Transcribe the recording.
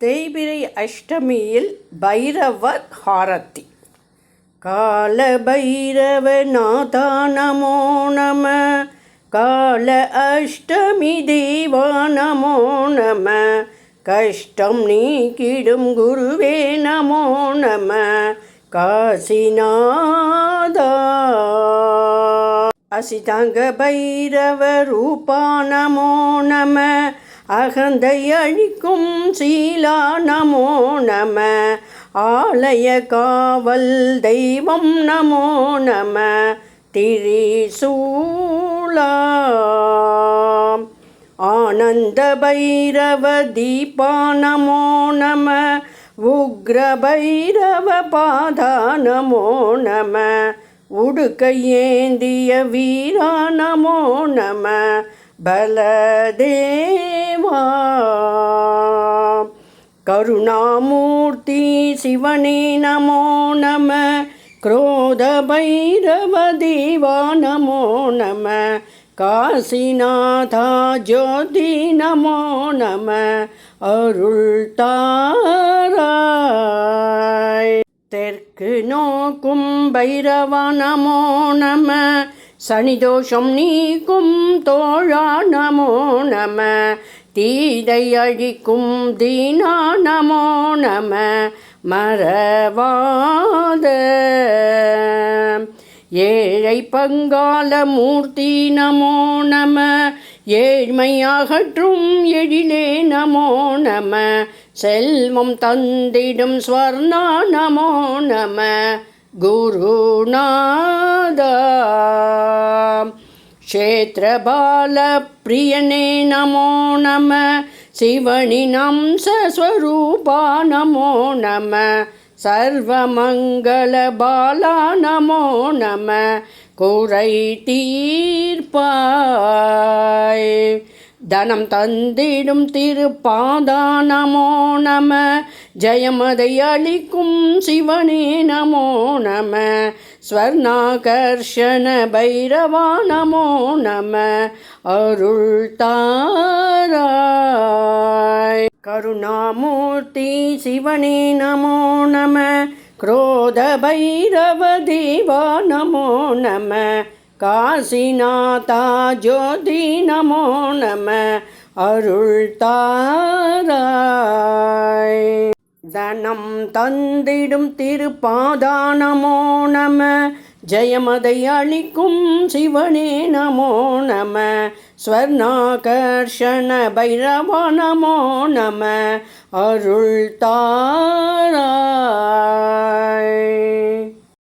தேய்பிரை அஷ்டமியில் பைரவர் ஹாரத்தி கால பைரவ நாதா நமோ. நம கால அஷ்டமி தேவா நமோ. நம கஷ்டம் நீக்கிடும் குருவே நமோ நம. காசிநாதா. அசிதாங்க பைரவ ரூபா நமோ நம. அகந்தை அழிக்கும் சீலா நமோ நம. ஆலய காவல் தெய்வம் நமோ நம. திரிசூலா ஆனந்த பைரவ தீபா நமோ நம. உக்ர பைரவ பாதா நமோ நம. உடுக்கையேந்திய வீரா நமோ நம. பலதேவா கருணாமூர்த்தி சிவனே நமோ நம क्रोध भैरव देवा नमो नम காசிநாதா ஜோதி நமோ நம அருள் தாராய் தெற்கு நோக்கும் பைரவா நமோ நம சனிதோஷம் நீக்கும் தோழா நமோ நம. தீதை அழிக்கும் தீனா நமோ நம. மறவாத. ஏழை பங்கால மூர்த்தி நமோ நம. ஏழ்மையாகற்றும் எழிலே நமோ நம. செல்வம் தந்திடும் ஸ்வர்ணா நமோ நம. குருநா क्षेत्रबालप्रियने नमो नम शिवनिनं सस्वरूपा नमो नम सर्वमङ्गलबाला नमो नम குறை தீர்ப்பாய் தனம் தந்திடும் திருப்பாதா நமோ நம ஜெயமதை அளிக்கும் சிவனே நமோ நம ஸ்வர்ணாகர்ஷண பைரவா நமோ நம அருள் தாராய் கருணாமூர்த்தி சிவனே நமோ நம क्रोध भैरव देवा नमो नम காசிநாதா ஜோதி நமோ நம அருள் தாராய் தனம் தந்திடும் திருப்பாதானமோ நம. ஜெயமதை அளிக்கும் சிவனே நமோ நம. ஸ்வர்ணாகர்ஷண பைரவா நமோ நம. அருள் தாராய்.